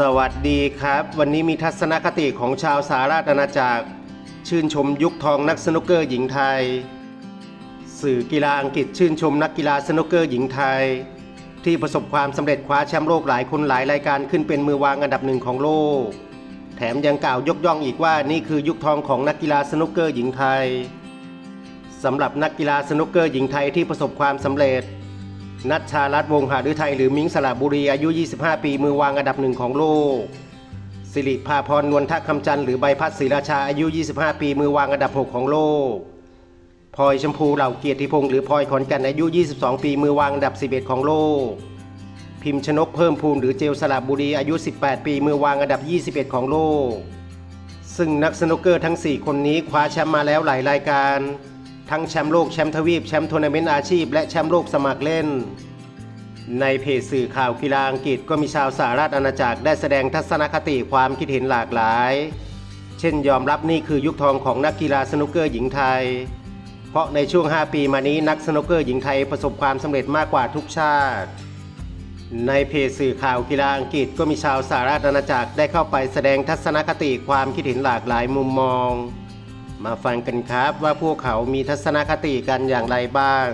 สวัสดีครับ วันนี้มีทัศนคติของชาวสหราชอาณาจักร ชื่นชมยุคทองนักสนุกเกอร์หญิงไทย สื่อกีฬาอังกฤษชื่นชมนักกีฬาสนุกเกอร์หญิงไทย ที่ประสบความสำเร็จคว้าแชมป์โลกหลายคนหลายรายการขึ้นเป็นมือวางอันดับหนึ่งของโลก แถมยังกล่าวยกย่องอีกว่านี่คือยุคทองของนักกีฬาสนุกเกอร์หญิงไทยสำหรับนักกีฬาสนุกเกอร์หญิงไทยที่ประสบความสำเร็จ นัชชาลัตวงศ์หาฤทัยหรือมิ้งสระบุรีอายุ 25 ปี มือวางอันดับหนึ่งของโลก สิริภาพรนวลทะคำจันทร์หรือใบพัดศรีราชาอายุ 25 ปี มือวางอันดับ 6 ของโลกพลอยชมพูเหล่าเกียรติพงศ์หรือพลอยขอนแก่นอายุ 22 ปี มือวางอันดับ 11 ของโลก พิมพ์ชนกเพิ่มพูนหรือเจลสระบุรีอายุ 18 ปี มือวางอันดับ 21 ของโลก ซึ่งนักสนุกเกอร์ทั้ง 4 คนนี้คว้าแชมป์มาแล้วหลายรายการ ทั้งแชมป์โลกแชมป์ทวีปแชมป์ทัวร์นาเมนต์อาชีพ และแชมป์โลกสมัครเล่น ในเพจสื่อข่าวกีฬาอังกฤษก็มีชาวสหราชอาณาจักรได้แสดงทัศนคติความคิดเห็นหลากหลาย เช่นยอมรับนี่คือยุคทองของนักกีฬาสนุกเกอร์หญิงไทย เพราะในช่วง 5 ปีมานี้นักสนุกเกอร์หญิงไทยประสบความสำเร็จมากกว่าทุกชาติในเพจสื่อข่าวกีฬาอังกฤษก็มีชาวสหราชอาณาจักรได้เข้าไปแสดงทัศนคติความคิดเห็นหลากหลายมุมมอง มาฟังกันครับว่าพวกเขามีทัศนคติกันอย่างไรบ้าง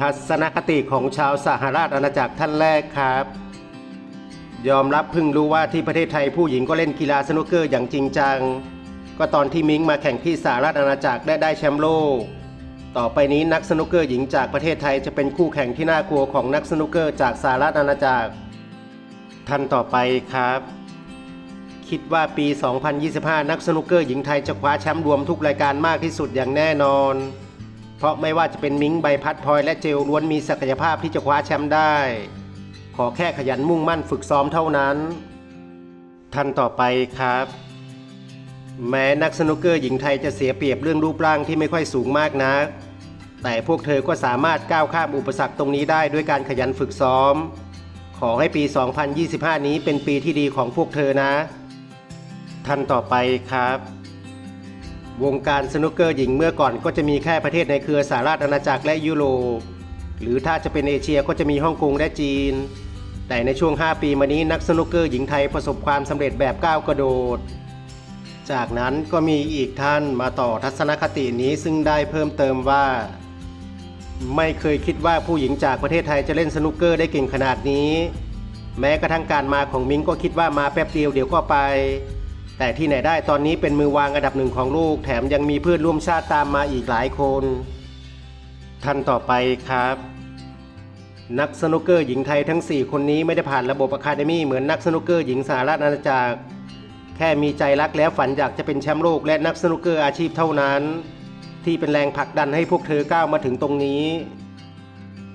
ทัศนคติของชาวสหราชอาณาจักรท่านแรกครับ ยอมรับเพิ่งรู้ว่าที่ประเทศไทยผู้หญิงก็เล่นกีฬาสนุกเกอร์อย่างจริงจัง ก็ตอนที่มิงมาแข่งที่สหราชอาณาจักรได้ได้แชมป์โลก ต่อไปนี้นักสนุกเกอร์หญิงจากประเทศไทยจะเป็นคู่แข่งที่น่ากลัวของนักสนุกเกอร์จากสหรัฐอาณาจักรท่านต่อไปครับ คิดว่าปี 2025 นักสนุกเกอร์หญิงไทยจะคว้าแชมป์รวมทุกรายการมากที่สุดอย่างแน่นอน เพราะไม่ว่าจะเป็นมิงใบพัดพลอยและเจลล้วนมีศักยภาพที่จะคว้าแชมป์ได้ ขอแค่ขยันมุ่งมั่นฝึกซ้อมเท่านั้น ท่านต่อไปครับ แม้นักสนุกเกอร์หญิงไทยจะเสียเปรียบเรื่องรูปร่างที่ไม่ค่อยสูงมากนักแต่พวกเธอก็สามารถก้าวข้ามอุปสรรคตรงนี้ได้ด้วยการขยันฝึกซ้อม ขอให้ปี 2025 นี้เป็นปีที่ดีของพวกเธอนะ ท่านต่อไปครับ วงการสนุกเกอร์หญิงเมื่อก่อนก็จะมีแค่ประเทศในเครือสหราชอาณาจักรและยุโรป หรือถ้าจะเป็นเอเชียก็จะมีฮ่องกงและจีน แต่ในช่วง 5 ปีมานี้นักสนุกเกอร์หญิงไทยประสบความสำเร็จแบบก้าวกระโดด จากนั้นก็มีอีกท่านมาต่อทัศนคตินี้ซึ่งได้เพิ่มเติมว่า ไม่เคยคิดว่าผู้หญิงจากประเทศไทยจะเล่นสนุกเกอร์ได้เก่งขนาดนี้ แม้กระทั่งการมาของมิงก็คิดว่ามาแป๊บเดียวเดี๋ยวก็ไป แต่ที่ไหนได้ตอนนี้เป็นมือวางอันดับหนึ่งของโลกแถมยังมีเพื่อนร่วมชาติตามมาอีกหลายคน ท่านต่อไปครับนักสนุกเกอร์หญิงไทยทั้ง 4 คนนี้ไม่ได้ผ่านระบบอะคาเดมี่เหมือนนักสนุกเกอร์หญิงสหรัฐอาณาจักร แค่มีใจรักแล้วฝันอยากจะเป็นแชมป์โลกและนักสนุกเกอร์อาชีพเท่านั้น ที่เป็นแรงผลักดันให้พวกเธอก้าวมาถึงตรงนี้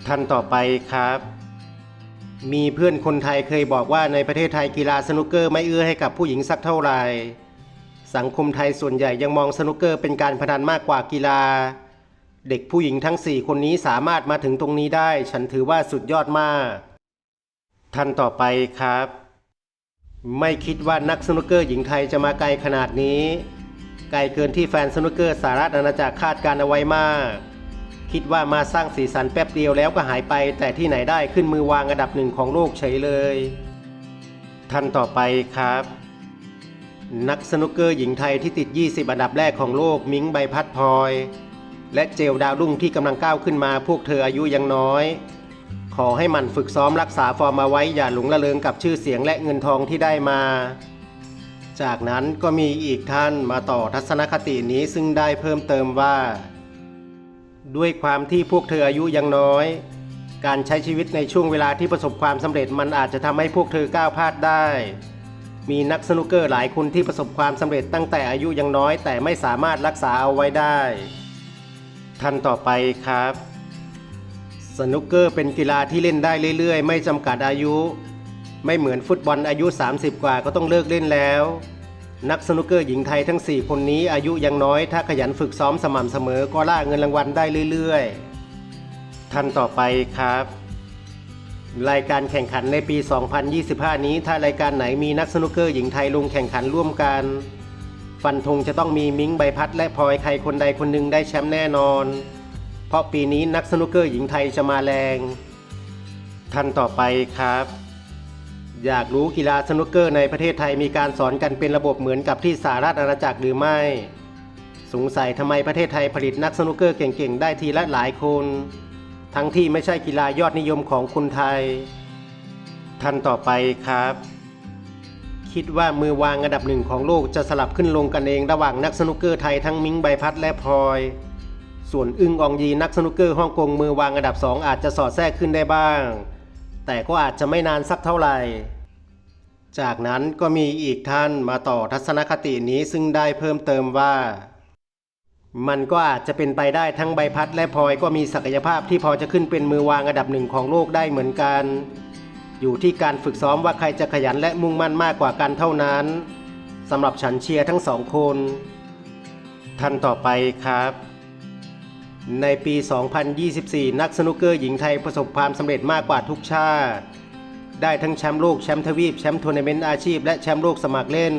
ท่านต่อไปครับ มีเพื่อนคนไทยเคยบอกว่าในประเทศไทยกีฬาสนุกเกอร์ไม่เอื้อให้กับผู้หญิงสักเท่าไหร่สังคมไทยส่วนใหญ่ยังมองสนุกเกอร์เป็นการพนันมากกว่ากีฬา เด็กผู้หญิงทั้ง 4 คนนี้สามารถมาถึงตรงนี้ได้ ฉันถือว่าสุดยอดมาก ท่านต่อไปครับ ไม่คิดว่านักสนุกเกอร์หญิงไทยจะมาไกลขนาดนี้ ไกลเกินที่แฟนสนุกเกอร์สหรัฐอาณาจักรคาดการเอาไว้มาก คิดว่ามาสร้างสีสันแป๊บเดียวแล้วก็หายไป แต่ที่ไหนได้ขึ้นมือวางอันดับหนึ่งของโลกเฉยเลย ท่านต่อไปครับ นักสนุกเกอร์หญิงไทยที่ติด 20 อันดับแรกของโลกมิงใบพัดพลอย และเจลดาวรุ่งที่กำลังก้าวขึ้นมาพวกเธออายุยังน้อย ขอให้มันฝึกซ้อมรักษาฟอร์มมาไว้อย่าหลงละเลงกับชื่อเสียงและเงินทองที่ได้มา จากนั้นก็มีอีกท่านมาต่อทัศนคตินี้ซึ่งได้เพิ่มเติมว่า ด้วยความที่พวกเธออายุยังน้อย การใช้ชีวิตในช่วงเวลาที่ประสบความสำเร็จมันอาจจะทำให้พวกเธอก้าวพลาดได้ มีนักสนุกเกอร์หลายคนที่ประสบความสำเร็จตั้งแต่อายุยังน้อย แต่ไม่สามารถรักษาเอาไว้ได้ ท่านต่อไปครับ สนุกเกอร์เป็นกีฬาที่เล่นได้เรื่อยๆ ไม่จำกัดอายุ ไม่เหมือนฟุตบอลอายุ 30 กว่าก็ต้องเลิกเล่นแล้ว นักสนุกเกอร์หญิงไทยทั้ง 4 คนนี้อายุยังน้อย ถ้าขยันฝึกซ้อมสม่ำเสมอก็ล่าเงินรางวัลได้เรื่อยๆ ท่านต่อไปครับ รายการแข่งขันในปี 2025 นี้ ถ้ารายการไหนมีนักสนุกเกอร์หญิงไทยลงแข่งขันร่วมกัน ฟันธงจะต้องมีมิงใบพัดและพลอยใครคนใดคนหนึ่งได้แชมป์แน่นอน ราะปีนี้นักสนุกเกอร์หญิงไทยจะมาแรง ท่านต่อไปครับ อยากรู้กีฬาสนุกเกอร์ในประเทศไทยมีการสอนกันเป็นระบบเหมือนกับที่สหรัฐอาณาจักรหรือไม่ สงสัยทำไมประเทศไทยผลิตนักสนุกเกอร์เก่งๆ ได้ทีละหลายคน ทั้งที่ไม่ใช่กีฬายอดนิยมของคนไทย ท่านต่อไปครับคิดว่ามือวางอันดับหนึ่งของโลกจะสลับขึ้นลงกันเองระหว่างนักสนุกเกอร์ไทยทั้งมิงใบพัดและพลอย ส่วนอึ้งอองยีนักสนุกเกอร์ฮ่องกงมือวางอันดับสองอาจจะสอดแทรกขึ้นได้บ้าง แต่ก็อาจจะไม่นานสักเท่าไหร่ จากนั้นก็มีอีกท่านมาต่อทัศนคตินี้ซึ่งได้เพิ่มเติมว่า มันก็อาจจะเป็นไปได้ทั้งใบพัดและพลอยก็มีศักยภาพที่พอจะขึ้นเป็นมือวางอันดับหนึ่งของโลกได้เหมือนกัน อยู่ที่การฝึกซ้อมว่าใครจะขยันและมุ่งมั่นมากกว่ากันเท่านั้นสำหรับฉันเชียร์ทั้งสองคนท่านต่อไปครับ ในปี 2024 นักสนุกเกอร์หญิงไทยประสบความสำเร็จมากกว่าทุกชาติ ได้ทั้งแชมป์โลก แชมป์ทวีป แชมป์ทัวร์นาเมนต์อาชีพ และแชมป์โลกสมัครเล่น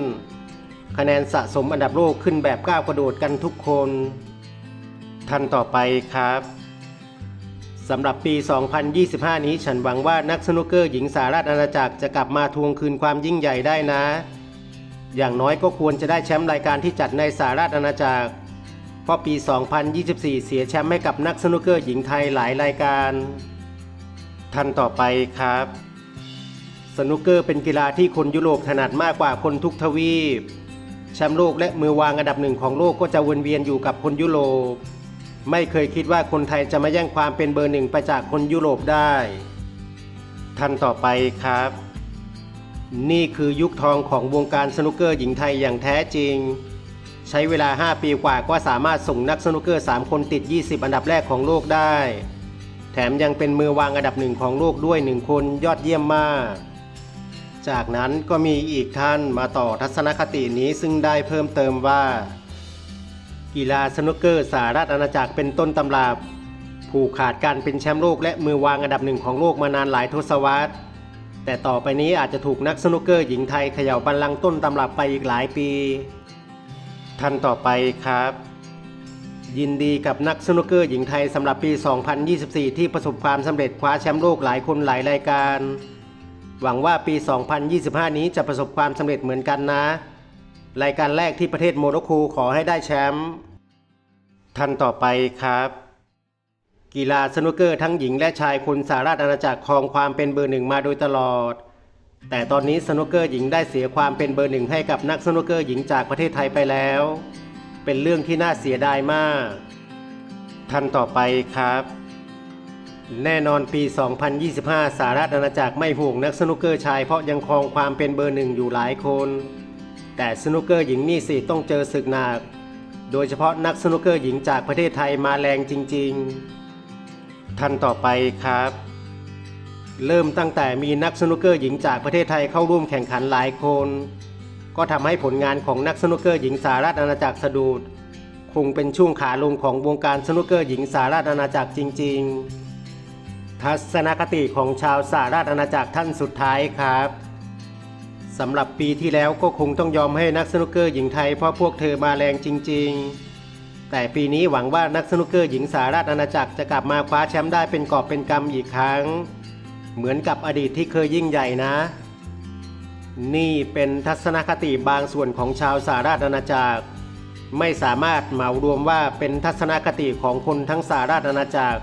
คะแนนสะสมอันดับโลกขึ้นแบบก้าวกระโดดกันทุกคน ท่านต่อไปครับสำหรับปี 2025 นี้ฉันหวังว่านักสนุกเกอร์หญิงสหรัฐอาณาจักรจะกลับมาทวงคืนความยิ่งใหญ่ได้นะ อย่างน้อยก็ควรจะได้แชมป์รายการที่จัดในสหรัฐอาณาจักร เพราะปี 2024 เสียแชมป์ให้กับนักสนุกเกอร์หญิงไทยหลายรายการ ท่านต่อไปครับ สนุกเกอร์เป็นกีฬาที่คนยุโรปถนัดมากกว่าคนทุกทวีป แชมป์โลกและมือวางอันดับหนึ่งของโลกก็จะวนเวียนอยู่กับคนยุโรป ไม่เคยคิดว่าคนไทยจะมาแย่งความเป็นเบอร์หนึ่งไปจากคนยุโรปได้ ท่านต่อไปครับ นี่คือยุคทองของวงการสนุกเกอร์หญิงไทยอย่างแท้จริง ใช้เวลา 5 ปีกว่าก็สามารถส่งนักสนุกเกอร์ 3 คนติด 20 อันดับแรกของโลกได้ แถมยังเป็นมือวางอันดับหนึ่งของโลกด้วยหนึ่งคนยอดเยี่ยมมาก จากนั้นก็มีอีกท่านมาต่อทัศนคตินี้ซึ่งได้เพิ่มเติมว่า กีฬาสนุกเกอร์สหรัฐอาณาจักรเป็นต้นตำราผูกขาดการเป็นแชมป์โลกและมือวางอันดับหนึ่งของโลกมานานหลายทศวรรษ แต่ต่อไปนี้อาจจะถูกนักสนุกเกอร์หญิงไทยเขย่าบัลลังก์ต้นตำรับไปอีกหลายปี ท่านต่อไปครับ ยินดีกับนักสนุกเกอร์หญิงไทยสำหรับปี 2024 ที่ประสบความสำเร็จคว้าแชมป์โลกหลายคนหลายรายการ หวังว่าปี 2025 นี้จะประสบความสำเร็จเหมือนกันนะ รายการแรกที่ประเทศโมร็อกโกขอให้ได้แชมป์ท่านต่อไปครับกีฬาสนุกเกอร์ทั้งหญิงและชายคนสหราชอาณาจักรครองความเป็นเบอร์หนึ่งมาโดยตลอด แต่ตอนนี้สนุกเกอร์หญิงได้เสียความเป็นเบอร์หนึ่งให้กับนักสนุกเกอร์หญิงจากประเทศไทยไปแล้ว เป็นเรื่องที่น่าเสียดายมาก ท่านต่อไปครับ แน่นอนปี 2025 สหรัฐอาณาจักรไม่ห่วงนักสนุกเกอร์ชายเพราะยังครองความเป็นเบอร์หนึ่งอยู่หลายคน แต่สนุกเกอร์หญิงนี่สิต้องเจอศึกหนัก โดยเฉพาะนักสนุกเกอร์หญิงจากประเทศไทยมาแรงจริง ๆ ท่านต่อไปครับ เริ่มตั้งแต่มีนักสนุกเกอร์หญิงจากประเทศไทยเข้าร่วมแข่งขันหลายคน ก็ทำให้ผลงานของนักสนุกเกอร์หญิงสหรัฐอาณาจักรสะดุดคงเป็นช่วงขาลงของวงการสนุกเกอร์หญิงสหรัฐอาณาจักรจริง ๆ ทัศนคติของชาวสหราชอาณาจักรท่านสุดท้ายครับสำหรับปีที่แล้วก็คงต้องยอมให้นักสนุกเกอร์หญิงไทยเพราะพวกเธอมาแรงจริง ๆ แต่ปีนี้หวังว่านักสนุกเกอร์หญิงสหราชอาณาจักรจะกลับมาคว้าแชมป์ได้เป็นกอบเป็นกำอีกครั้ง เหมือนกับอดีตที่เคยยิ่งใหญ่นะ นี่เป็นทัศนคติบางส่วนของชาวสาราชนาณาจักร ไม่สามารถเหมารวมว่าเป็นทัศนคติของคนทั้งสาราชนาณาจักร